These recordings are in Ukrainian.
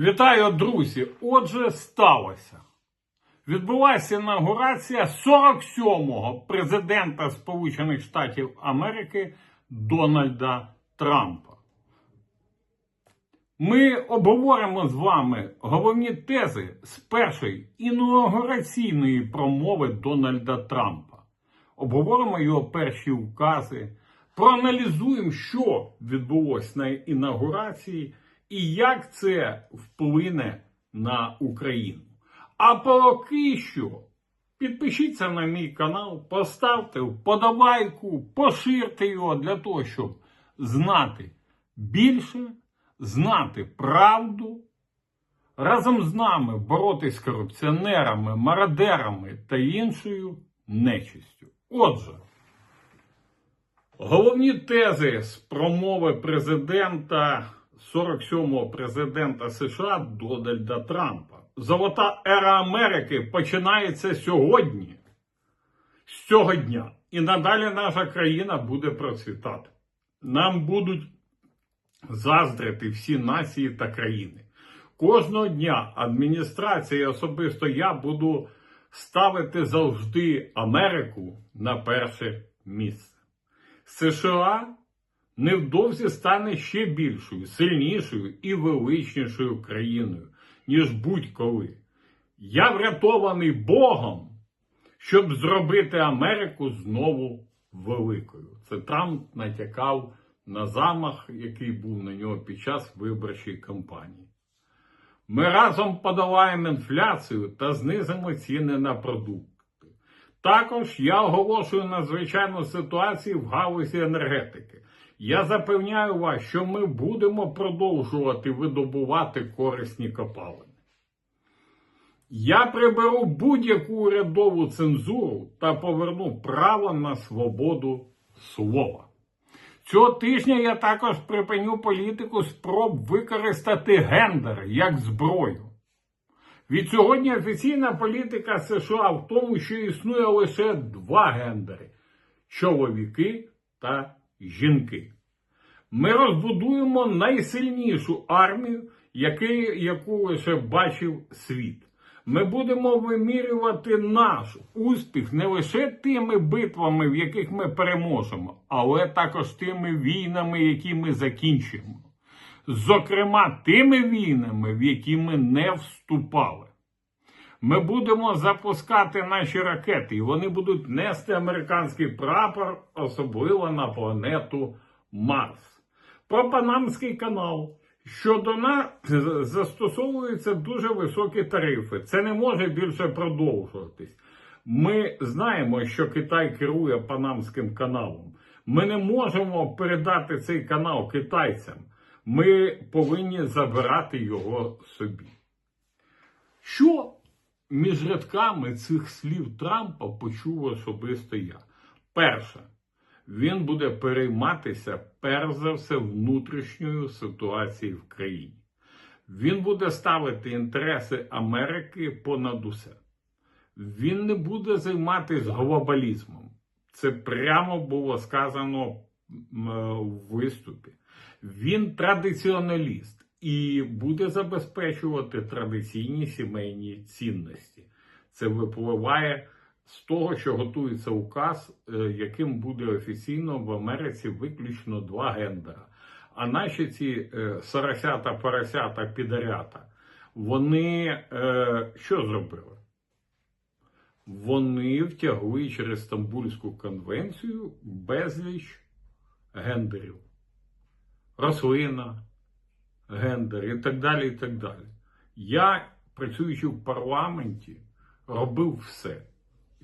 Вітаю, друзі! Отже, сталося. Відбулася інаугурація 47-го президента Сполучених Штатів Америки Дональда Трампа. Ми обговоримо з вами головні тези з першої інаугураційної промови Дональда Трампа. Обговоримо його перші укази, проаналізуємо, що відбулося на інаугурації і як це вплине на Україну. А поки що підпишіться на мій канал, поставте вподобайку, поширте його для того, щоб знати більше, знати правду, разом з нами боротись з корупціонерами, мародерами та іншою нечистю. Отже, головні тези з промови президента 47-го президента США Дональда Трампа. Золота ера Америки починається сьогодні, з цього дня. І надалі наша країна буде процвітати. Нам будуть заздрити всі нації та країни. Кожного дня адміністрація особисто я буду ставити завжди Америку на перше місце. США невдовзі стане ще більшою, сильнішою і величнішою країною, ніж будь-коли. Я врятований Богом, щоб зробити Америку знову великою. Це Трамп натякав на замах, який був на нього під час виборчої кампанії. Ми разом подолаємо інфляцію та знизимо ціни на продукти. Також я оголошую надзвичайну ситуацію в галузі енергетики. Я запевняю вас, що ми будемо продовжувати видобувати корисні копалини. Я приберу будь-яку урядову цензуру та поверну право на свободу слова. Цього тижня я також припиню політику спроб використати гендер як зброю. Від сьогодні офіційна політика США в тому, що існує лише два гендери чоловіки та жінки. Ми розбудуємо найсильнішу армію, яку лише бачив світ. Ми будемо вимірювати наш успіх не лише тими битвами, в яких ми переможемо, але також тими війнами, які ми закінчимо. Зокрема, тими війнами, в які ми не вступали. Ми будемо запускати наші ракети, і вони будуть нести американський прапор, особливо на планету Марс. Про Панамський канал. Щодо нас застосовуються дуже високі тарифи. Це не може більше продовжуватись. Ми знаємо, що Китай керує Панамським каналом. Ми не можемо передати цей канал китайцям. Ми повинні забирати його собі. Що між рядками цих слів Трампа почув особисто я? Перше, він буде перейматися перш за все внутрішньою ситуацією в країні. Він буде ставити інтереси Америки понад усе. Він не буде займатися глобалізмом. Це прямо було сказано в виступі. Він традиціоналіст і буде забезпечувати традиційні сімейні цінності. Це випливає з того, що готується указ, е, яким буде офіційно в Америці виключно два гендера. А наші ці е, соросята, поросята, підарята, вони е, що зробили? Вони втягли через Стамбульську конвенцію безліч гендерів. Рослина, гендер і так далі. і так далі. Я, працюючи в парламенті, робив все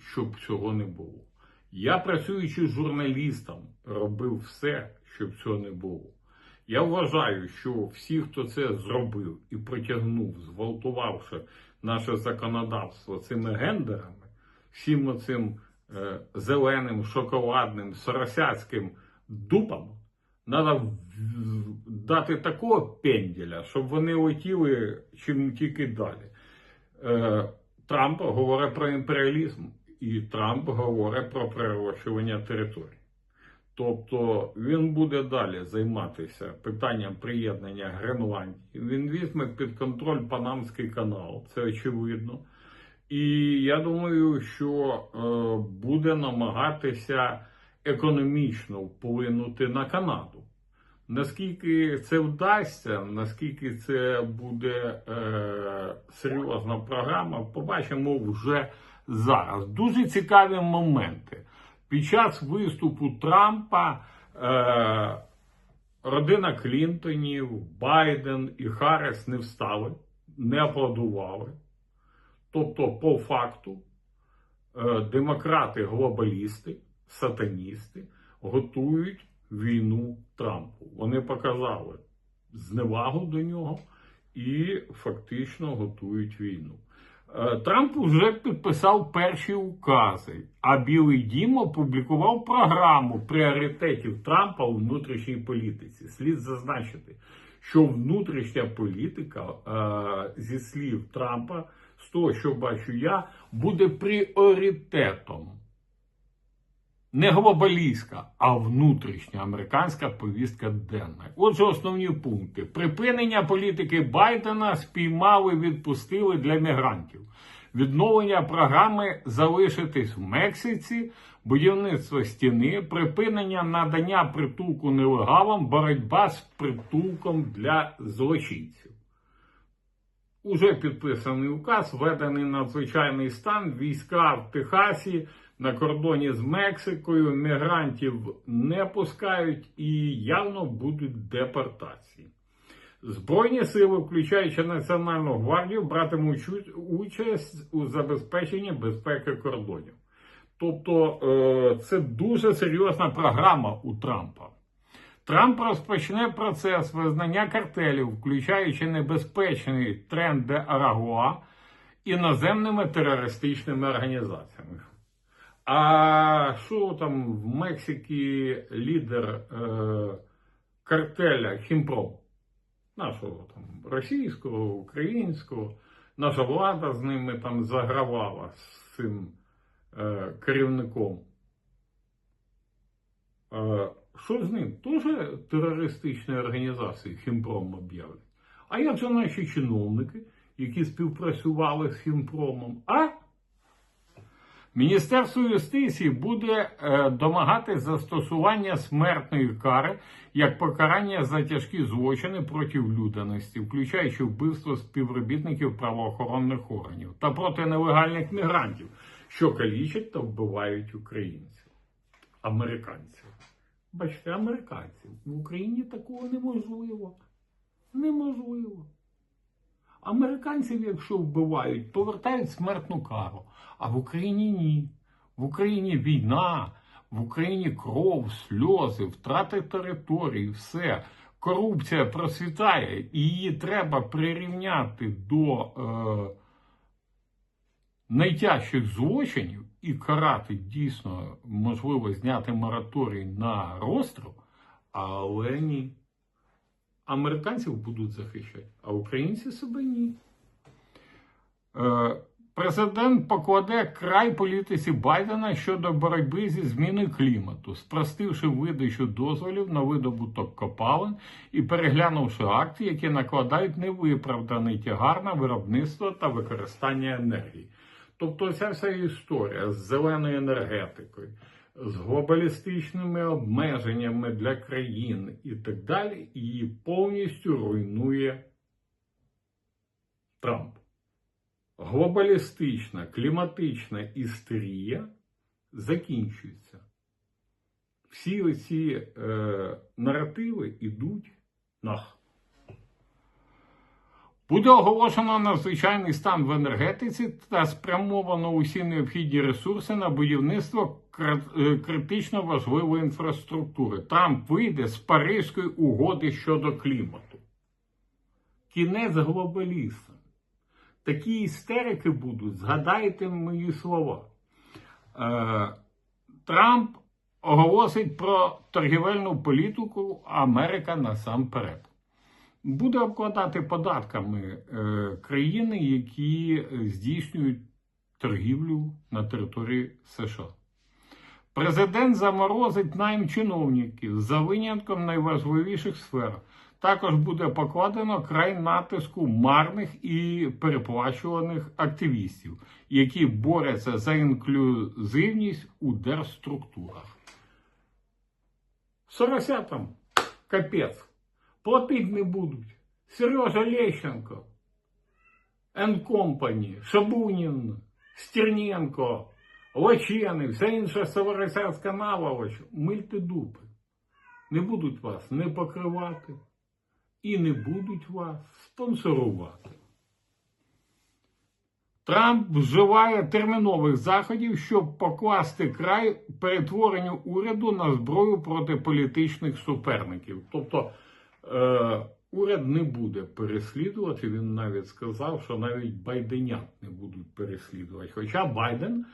щоб цього не було. Я, працюючи журналістом, робив все, щоб цього не було. Я вважаю, що всі, хто це зробив і протягнув, зґвалтувавши наше законодавство цими гендерами, всім оцим е, зеленим, шоколадним, соросяцьким дупам, треба дати такого пенділя, щоб вони летіли чим тільки далі. Е, Трамп говорить про імперіалізм і Трамп говорить про перерощування територій. Тобто він буде далі займатися питанням приєднання Гренландії. Він візьме під контроль Панамський канал, це очевидно. І я думаю, що е, буде намагатися економічно вплинути на Канаду. Наскільки це вдасться, наскільки це буде е, серйозна програма, побачимо вже зараз. Дуже цікаві моменти. Під час виступу Трампа е, родина Клінтонів, Байден і Харріс не встали, не аплодували. Тобто, по факту, е, демократи-глобалісти, сатаністи готують війну Трампу. Вони показали зневагу до нього і фактично готують війну. Е, Трамп вже підписав перші укази, а Білий Дім опублікував програму пріоритетів Трампа у внутрішній політиці. Слід зазначити, що внутрішня політика, е, зі слів Трампа, з того, що бачу я, буде пріоритетом. Не глобалістська, а внутрішня американська повістка денна. Отже, основні пункти: припинення політики Байдена спіймали, відпустили для мігрантів. Відновлення програми залишитись в Мексиці, будівництво стіни, припинення надання притулку нелегалам, боротьба з притулком для злочинців. Уже підписаний указ, введений надзвичайний стан, війська в Техасі на кордоні з Мексикою, мігрантів не пускають і явно будуть депортації. Збройні сили, включаючи Національну гвардію, братимуть участь у забезпеченні безпеки кордонів. Тобто е, це дуже серйозна програма у Трампа. Трамп розпочне процес визнання картелів, включаючи небезпечний тренд де Арагуа іноземними терористичними організаціями. А що там в Мексиці лідер е, картеля Хімпром? Нашого там російського, українського, наша влада з ними там загравала з цим е, керівником. Е, що з ним? Тоже терористичні організації Хімпром об'являть. А як же наші чиновники, які співпрацювали з Хімпромом? А? Міністерство юстиції буде е, домагати застосування смертної кари як покарання за тяжкі злочини проти людяності, включаючи вбивство співробітників правоохоронних органів та проти нелегальних мігрантів, що калічать та вбивають українців, американців. Бачите, американців в Україні такого неможливо. Неможливо. Американців, якщо вбивають, повертають смертну кару. А в Україні ні. В Україні війна, в Україні кров, сльози, втрати територій, все. Корупція процвітає, і її треба прирівняти до е, найтяжчих злочинів і карати дійсно можливо зняти мораторій на розстріл, але ні. Американців будуть захищати, а українці себе ні. Е, Президент покладе край політиці Байдена щодо боротьби зі зміною клімату, спростивши видачу дозволів на видобуток копалин і переглянувши акти, які накладають невиправданий тягар на виробництво та використання енергії. Тобто ця вся історія з зеленою енергетикою, з глобалістичними обмеженнями для країн і так далі, її повністю руйнує Трамп глобалістична кліматична істерія закінчується. Всі оці е, наративи йдуть нах. Буде оголошено надзвичайний стан в енергетиці та спрямовано усі необхідні ресурси на будівництво е, критично важливої інфраструктури. Трамп вийде з Паризької угоди щодо клімату. Кінець глобалістам. Такі істерики будуть, згадайте мої слова. Е, Трамп оголосить про торгівельну політику Америка насамперед. Буде обкладати податками е, країни, які здійснюють торгівлю на території США. Президент заморозить найм чиновників за винятком найважливіших сфер. Також буде покладено край натиску марних і переплачуваних активістів, які борються за інклюзивність у держструктурах. Соросятам капець. Платить не будуть. Сережа Лещенко, Company, Шабунін, Стерненко, Лачени, вся інша соворосятська наволоч, мильте дупи. Не будуть вас не покривати і не будуть вас спонсорувати. Трамп вживає термінових заходів, щоб покласти край перетворенню уряду на зброю проти політичних суперників. Тобто уряд не буде переслідувати. Він навіть сказав, що навіть байденят не будуть переслідувати. Хоча Байден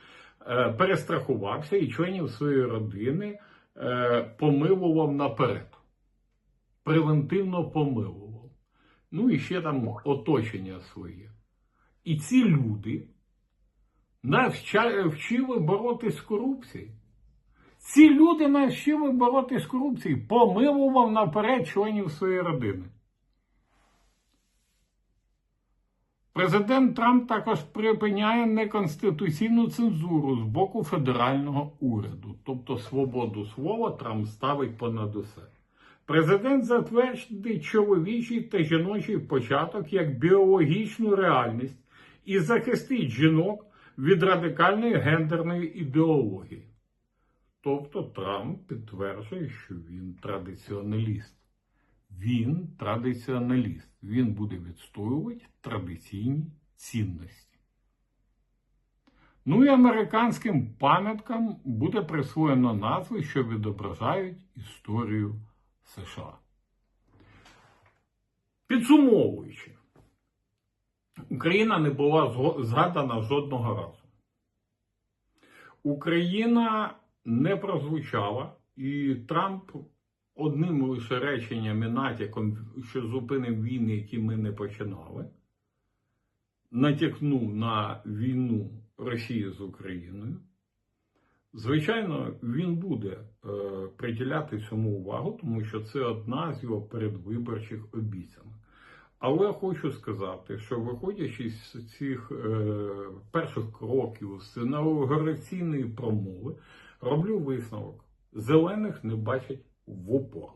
е, перестрахувався і членів своєї родини е, помилував наперед. Превентивно помилував. Ну і ще там оточення своє. І ці люди навча- вчили боротись з корупцією. Ці люди навчили боротись з корупцією, помилував наперед членів своєї родини. Президент Трамп також припиняє неконституційну цензуру з боку федерального уряду, тобто свободу слова Трамп ставить понад усе. Президент затвердить чоловічий та жіночий початок як біологічну реальність і захистить жінок від радикальної гендерної ідеології. Тобто Трамп підтверджує, що він традиціоналіст. Він традиціоналіст. Він буде відстоювати традиційні цінності. Ну і американським пам'яткам буде присвоєно назви, що відображають історію США. Підсумовуючи, Україна не була згадана жодного разу. Україна не прозвучала, і Трамп одним лише реченням і натяком, що зупинив війни, які ми не починали, натякнув на війну Росії з Україною. Звичайно, він буде е, приділяти цьому увагу, тому що це одна з його передвиборчих обіцянок. Але хочу сказати, що виходячи з цих е, перших кроків, з інаугураційної промови, роблю висновок: зелених не бачать в упор.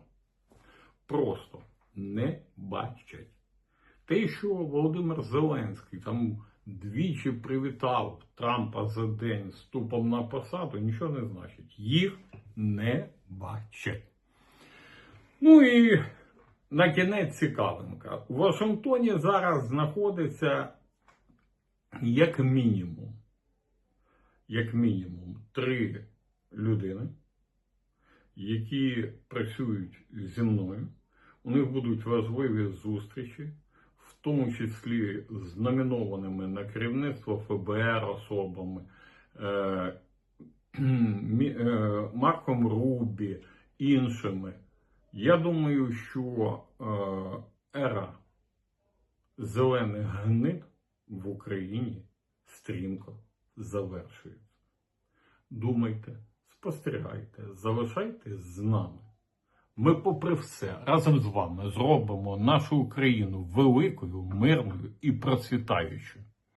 Просто не бачать. Те, що Володимир Зеленський там двічі привітав Трампа за день вступом на посаду, нічого не значить. Їх не бачать. Ну і на кінець цікавинка. У Вашингтоні зараз знаходиться як мінімум, як мінімум три людини, які працюють зі мною. У них будуть важливі зустрічі, в тому числі з номінованими на керівництво ФБР особами, е, е, Марком Рубі, іншими. Я думаю, що е, ера зелених гнид в Україні стрімко завершується. Думайте, спостерігайте, залишайтесь з нами. Ми, попри все, разом з вами зробимо нашу Україну великою, мирною і процвітаючою.